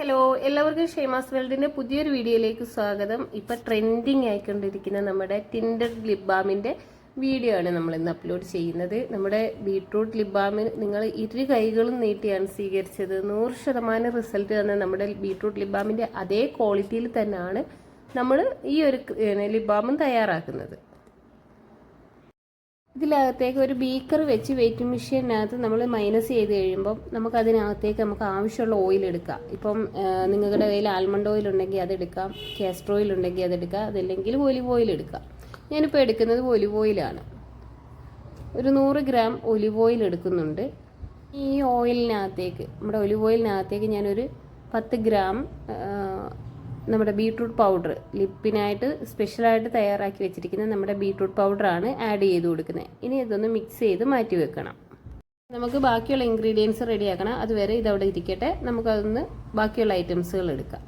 Hello എല്ലാവർക്കും ഷെയ്മാസ് വേൾഡിന്റെ പുതിയൊരു വീഡിയോയിലേക്ക് സ്വാഗതം. ഇപ്പോൾ ട്രെൻഡിങ് ആയിക്കൊണ്ടിരിക്കുന്ന നമ്മുടെ ടിൻഡർ ലിപ് ബാമിന്റെ വീഡിയോ ആണ് നമ്മൾ ഇന്ന് അപ്ലോഡ് ചെയ്യുന്നത്. നമ്മുടെ ബീട്രൂട്ട് ലിപ് ബാമിന് നിങ്ങൾ ഇരു കൈകളും നീട്ടിയാണ് സ്വീകരിച്ചത്. നൂറ് ശതമാനം റിസൾട്ട് തന്ന നമ്മുടെ ബീട്രൂട്ട് ലിപ് ബാമിന്റെ അതേ ക്വാളിറ്റിയിൽ തന്നെയാണ് നമ്മൾ ഈ ഒരു ലിപ് ബാമും തയ്യാറാക്കുന്നത്. ഇതിനകത്തേക്ക് ഒരു ബീക്കർ വെച്ച് വെയിറ്റ് മെഷീനകത്ത് നമ്മൾ മൈനസ് ചെയ്ത് കഴിയുമ്പോൾ നമുക്ക് അതിനകത്തേക്ക് നമുക്ക് ആവശ്യമുള്ള ഓയിൽ എടുക്കാം. ഇപ്പം നിങ്ങളുടെ കയ്യിൽ ആൽമണ്ട് ഓയിൽ ഉണ്ടെങ്കിൽ അതെടുക്കാം കാസ്റ്റർ ഓയിൽ ഉണ്ടെങ്കിൽ അതെടുക്കാം അതല്ലെങ്കിൽ ഒലിവ് ഓയിൽ എടുക്കാം. ഞാനിപ്പോൾ എടുക്കുന്നത് ഒലിവ് ഓയിലാണ് ഒരു നൂറ് ഗ്രാം ഒലിവ് ഓയിൽ എടുക്കുന്നുണ്ട്. ഈ ഓയിലിനകത്തേക്ക് നമ്മുടെ ഒലിവ് ഓയിലിനകത്തേക്ക് ഞാനൊരു പത്ത് ഗ്രാം നമ്മുടെ ബീട്രൂട്ട് പൗഡർ ലിപ്പിനായിട്ട് സ്പെഷ്യലായിട്ട് തയ്യാറാക്കി വെച്ചിരിക്കുന്ന നമ്മുടെ ബീട്രൂട്ട് പൗഡറാണ് ആഡ് ചെയ്ത് കൊടുക്കുന്നത്. ഇനി ഇതൊന്ന് മിക്സ് ചെയ്ത് മാറ്റി വെക്കണം. നമുക്ക് ബാക്കിയുള്ള ഇൻഗ്രീഡിയൻസ് റെഡിയാക്കണം. അതുവരെ ഇതവിടെ ഇരിക്കട്ടെ. നമുക്കതൊന്ന് ബാക്കിയുള്ള ഐറ്റംസുകൾ എടുക്കാം.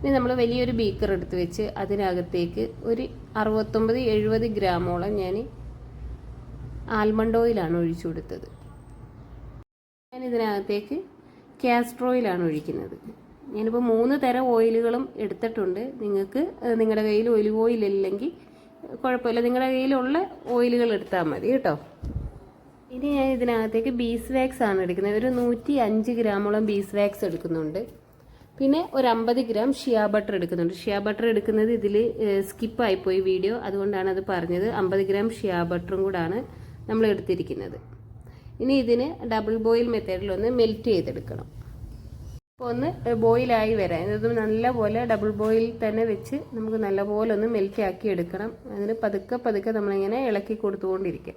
ഇനി നമ്മൾ വലിയൊരു ബീക്കർ എടുത്ത് വെച്ച് അതിനകത്തേക്ക് ഒരു അറുപത്തൊമ്പത് എഴുപത് ഗ്രാമോളം ഞാൻ ആൽമണ്ട് ഓയിലാണ് ഒഴിച്ചു കൊടുത്തത്. ഞാൻ ഇതിനകത്തേക്ക് കാസ്റ്റർ ഓയിലാണ് ഒഴിക്കുന്നത്. ഞാനിപ്പോൾ മൂന്ന് തരം ഓയിലുകളും എടുത്തിട്ടുണ്ട്. നിങ്ങൾക്ക് നിങ്ങളുടെ കയ്യിൽ ഒലിവ് ഓയിൽ ഇല്ലെങ്കിൽ കുഴപ്പമില്ല. നിങ്ങളുടെ കയ്യിലുള്ള ഓയിലുകൾ എടുത്താൽ മതി കേട്ടോ. ഇനി ഞാൻ ഇതിനകത്തേക്ക് ബീസ് വാക്സ് ആണ് എടുക്കുന്നത്. ഒരു നൂറ്റി അഞ്ച് ഗ്രാമോളം ബീസ് വാക്സ് എടുക്കുന്നുണ്ട്. പിന്നെ ഒരു അമ്പത് ഗ്രാം ഷിയാ ബട്ടർ എടുക്കുന്നുണ്ട്. ഷിയാ ബട്ടർ എടുക്കുന്നത് ഇതിൽ സ്കിപ്പായിപ്പോയി വീഡിയോ. അതുകൊണ്ടാണ് അത് പറഞ്ഞത്. അമ്പത് ഗ്രാം ഷിയാ ബട്ടറും കൂടാണ് നമ്മൾ എടുത്തിരിക്കുന്നത്. ഇനി ഇതിന് ഡബിൾ ബോയിൽ മെത്തേഡിൽ ഒന്ന് മെൽറ്റ് ചെയ്തെടുക്കണം. ഒന്ന് ബോയിലായി വരാം. ഇത് നല്ലപോലെ ഡബിൾ ബോയിൽ തന്നെ വെച്ച് നമുക്ക് നല്ലപോലെ ഒന്ന് മെൽറ്റ് ആക്കി എടുക്കണം. അതിന് പതുക്കെ പതുക്കെ നമ്മളിങ്ങനെ ഇളക്കി കൊടുത്തുകൊണ്ടിരിക്കുക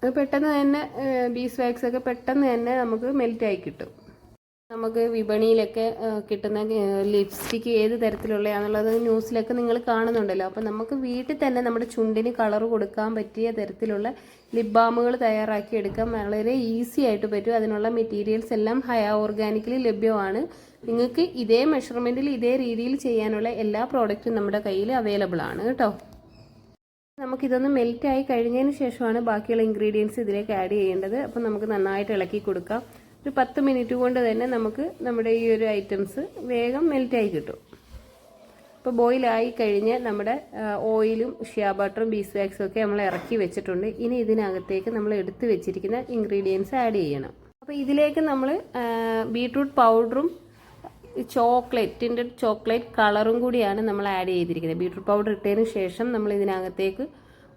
അത് പെട്ടെന്ന് തന്നെ ബീസ് വാക്സ് ഒക്കെ പെട്ടെന്ന് തന്നെ നമുക്ക് മെൽറ്റായി കിട്ടും. നമുക്ക് വിപണിയിലൊക്കെ കിട്ടുന്ന ലിപ്സ്റ്റിക്ക് ഏത് തരത്തിലുള്ളതാണെന്നുള്ളത് ന്യൂസിലൊക്കെ നിങ്ങൾ കാണുന്നുണ്ടല്ലോ. അപ്പം നമുക്ക് വീട്ടിൽ തന്നെ നമ്മുടെ ചുണ്ടിന് കളർ കൊടുക്കാൻ പറ്റിയ തരത്തിലുള്ള ലിപ് ബാമുകൾ തയ്യാറാക്കി എടുക്കാൻ വളരെ ഈസി ആയിട്ട് പറ്റും. അതിനുള്ള മെറ്റീരിയൽസ് എല്ലാം ഹയ ഓർഗാനിക്കലി ലഭ്യമാണ്. നിങ്ങൾക്ക് ഇതേ മെഷർമെന്റിൽ ഇതേ രീതിയിൽ ചെയ്യാനുള്ള എല്ലാ പ്രോഡക്റ്റും നമ്മുടെ കയ്യിൽ അവൈലബിൾ ആണ് കേട്ടോ. നമുക്കിതൊന്ന് മെൽറ്റ് ആയി കഴിഞ്ഞതിന് ശേഷമാണ് ബാക്കിയുള്ള ഇൻഗ്രീഡിയൻസ് ഇതിലേക്ക് ആഡ് ചെയ്യേണ്ടത്. അപ്പം നമുക്ക് നന്നായിട്ട് ഇളക്കി കൊടുക്കാം. ഒരു പത്ത് മിനിറ്റ് കൊണ്ട് തന്നെ നമുക്ക് നമ്മുടെ ഈ ഒരു ഐറ്റംസ് വേഗം മെൽറ്റായി കിട്ടും. ഇപ്പോൾ ബോയിലായി കഴിഞ്ഞ് നമ്മുടെ ഓയിലും ഷിയാ ബട്ടറും ബീസ് വാക്സും ഒക്കെ നമ്മൾ ഇറക്കി വെച്ചിട്ടുണ്ട്. ഇനി ഇതിനകത്തേക്ക് നമ്മൾ എടുത്ത് വെച്ചിരിക്കുന്ന ഇൻഗ്രീഡിയൻസ് ആഡ് ചെയ്യണം. അപ്പോൾ ഇതിലേക്ക് നമ്മൾ ബീട്രൂട്ട് പൗഡറും ചോക്ലേറ്റിന്റെ ചോക്ലേറ്റ് കളറും കൂടിയാണ് നമ്മൾ ആഡ് ചെയ്തിരിക്കുന്നത്. ബീട്രൂട്ട് പൗഡർ ഇട്ടതിന് ശേഷം നമ്മൾ ഇതിനകത്തേക്ക്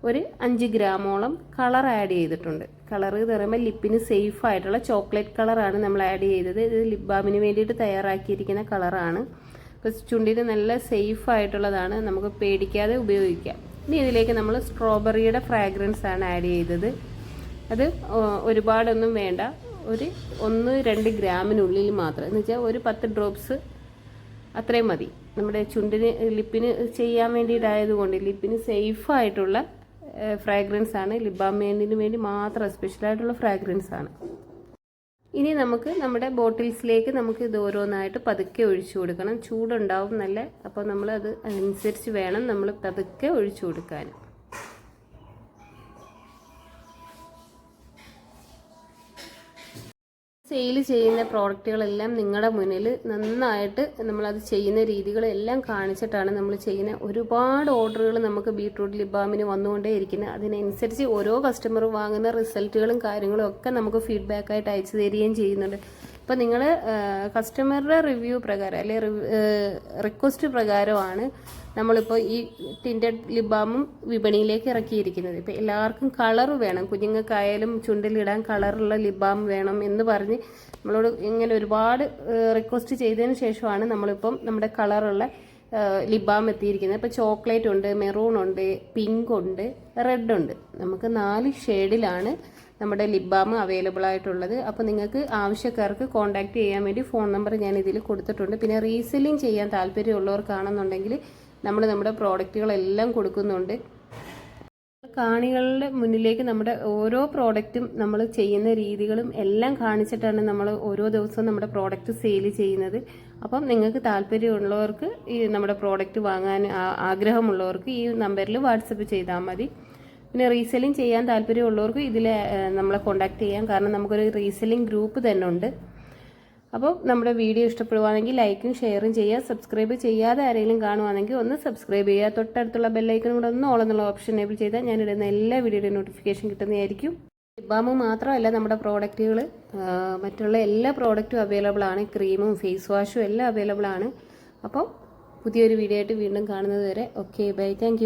ഒരു അഞ്ച് ഗ്രാമോളം കളർ ആഡ് ചെയ്തിട്ടുണ്ട്. കളർ എന്ന് പറയുമ്പോൾ ലിപ്പിന് സേഫ് ആയിട്ടുള്ള ചോക്ലേറ്റ് കളറാണ് നമ്മൾ ആഡ് ചെയ്തത്. ഇത് ലിപ് ബാമിന് വേണ്ടിയിട്ട് തയ്യാറാക്കിയിരിക്കുന്ന കളറാണ്. അപ്പോൾ ചുണ്ടിന് നല്ല സേഫ് ആയിട്ടുള്ളതാണ്. നമുക്ക് പേടിക്കാതെ ഉപയോഗിക്കാം. ഇനി ഇതിലേക്ക് നമ്മൾ സ്ട്രോബെറിയുടെ ഫ്രാഗ്രൻസ് ആണ് ആഡ് ചെയ്തത്. അത് ഒരുപാടൊന്നും വേണ്ട. ഒരു ഒന്ന് രണ്ട് ഗ്രാമിനുള്ളിൽ മാത്രം. എന്ന് വെച്ചാൽ ഒരു പത്ത് ഡ്രോപ്സ് അത്രയും മതി. നമ്മുടെ ചുണ്ടിന് ലിപ്പിന് ചെയ്യാൻ വേണ്ടിയിട്ടായതുകൊണ്ട് ലിപ്പിന് സേഫ് ആയിട്ടുള്ള ഫ്രാഗ്രൻസ് ആണ്. ലിബാമേനിന് വേണ്ടി മാത്രം സ്പെഷ്യലായിട്ടുള്ള ഫ്രാഗ്രൻസ് ആണ്. ഇനി നമുക്ക് നമ്മുടെ ബോട്ടിൽസിലേക്ക് നമുക്ക് ഇത് ഓരോന്നായിട്ട് പതുക്കെ ഒഴിച്ചു കൊടുക്കണം. ചൂടുണ്ടാവും നല്ല. അപ്പോൾ നമ്മൾ അത് അനുസരിച്ച് വേണം നമ്മൾ പതുക്കെ ഒഴിച്ചു കൊടുക്കാൻ. സെയിൽ ചെയ്യുന്ന പ്രോഡക്റ്റുകളെല്ലാം നിങ്ങളുടെ മുന്നിൽ നന്നായിട്ട് നമ്മളത് ചെയ്യുന്ന രീതികളെല്ലാം കാണിച്ചിട്ടാണ് നമ്മൾ ചെയ്യുന്ന ഒരുപാട് ഓർഡറുകൾ നമുക്ക് ബീട്രൂട്ട് ലിബാമിന് വന്നുകൊണ്ടേ ഇരിക്കുന്നത് അതിനനുസരിച്ച് ഓരോ കസ്റ്റമറും വാങ്ങുന്ന റിസൾട്ടുകളും കാര്യങ്ങളും ഒക്കെ നമുക്ക് ഫീഡ്ബാക്കായിട്ട് അയച്ചു തരികയും ചെയ്യുന്നുണ്ട്. അപ്പോൾ നിങ്ങൾ കസ്റ്റമറുടെ റിവ്യൂ പ്രകാരം അല്ലെ റിക്വസ്റ്റ് പ്രകാരമാണ് നമ്മളിപ്പോൾ ഈ ടിന്റഡ് ലിബാമും വിപണിയിലേക്ക് ഇറക്കിയിരിക്കുന്നത്. ഇപ്പോൾ എല്ലാവർക്കും കളർ വേണം. കുഞ്ഞുങ്ങൾക്കായാലും ചുണ്ടിലിടാൻ കളറുള്ള ലിബാം വേണം എന്ന് പറഞ്ഞ് നമ്മളോട് ഇങ്ങനെ ഒരുപാട് റിക്വസ്റ്റ് ചെയ്തതിന് ശേഷമാണ് നമ്മളിപ്പം നമ്മുടെ കളറുള്ള ലിബാം എത്തിയിരിക്കുന്നത്. ഇപ്പോൾ ചോക്ലേറ്റ് ഉണ്ട് മെറൂൺ ഉണ്ട് പിങ്ക് ഉണ്ട് റെഡ് ഉണ്ട്. നമുക്ക് നാല് ഷെയ്ഡിലാണ് നമ്മുടെ ബാം അവൈലബിൾ ആയിട്ടുള്ളത്. അപ്പോൾ നിങ്ങൾക്ക് ആവശ്യക്കാർക്ക് കോൺടാക്ട് ചെയ്യാൻ വേണ്ടി ഫോൺ നമ്പർ ഞാൻ ഇതിൽ കൊടുത്തിട്ടുണ്ട്. പിന്നെ റീസെല്ലിംഗ് ചെയ്യാൻ താല്പര്യമുള്ളവർക്കാണെന്നുണ്ടെങ്കിൽ നമ്മൾ നമ്മുടെ പ്രോഡക്റ്റുകളെല്ലാം കൊടുക്കുന്നുണ്ട്. കാണികളുടെ മുന്നിലേക്ക് നമ്മുടെ ഓരോ പ്രോഡക്റ്റും നമ്മൾ ചെയ്യുന്ന രീതികളും എല്ലാം കാണിച്ചിട്ടാണ് നമ്മൾ ഓരോ ദിവസവും നമ്മുടെ പ്രോഡക്റ്റ് സെയിൽ ചെയ്യുന്നത്. അപ്പം നിങ്ങൾക്ക് താല്പര്യമുള്ളവർക്ക് ഈ നമ്മുടെ പ്രോഡക്റ്റ് വാങ്ങാൻ ആഗ്രഹമുള്ളവർക്ക് ഈ നമ്പറിൽ വാട്സപ്പ് ചെയ്താൽ മതി. പിന്നെ റീസെല്ലിംഗ് ചെയ്യാൻ താല്പര്യമുള്ളവർക്ക് ഇതിൽ നമ്മളെ കോൺടാക്ട് ചെയ്യാം. കാരണം നമുക്കൊരു റീസെല്ലിംഗ് ഗ്രൂപ്പ് തന്നെ ഉണ്ട്. അപ്പോൾ നമ്മുടെ വീഡിയോ ഇഷ്ടപ്പെടുവാണെങ്കിൽ ലൈക്കും ഷെയറും ചെയ്യുക. സബ്സ്ക്രൈബ് ചെയ്യാതെ ആരെങ്കിലും കാണുവാണെങ്കിൽ ഒന്ന് സബ്സ്ക്രൈബ് ചെയ്യുക. തൊട്ടടുത്തുള്ള ബെല്ലൈക്കനും കൂടെ ഒന്ന് ഓളെന്നുള്ള ഓപ്ഷൻ എനേബിൾ ചെയ്താൽ ഞാൻ ഇടുന്ന എല്ലാ വീഡിയോയുടെ നോട്ടിഫിക്കേഷൻ കിട്ടുന്നതായിരിക്കും. ഇബാമ് മാത്രമല്ല നമ്മുടെ പ്രോഡക്റ്റുകൾ മറ്റുള്ള എല്ലാ പ്രോഡക്റ്റും അവൈലബിൾ ആണ്. ക്രീമും ഫേസ് വാഷും എല്ലാം അവൈലബിൾ ആണ്. അപ്പോൾ പുതിയൊരു വീഡിയോ ആയിട്ട് വീണ്ടും കാണുന്നത് വരെ. Okay bye thank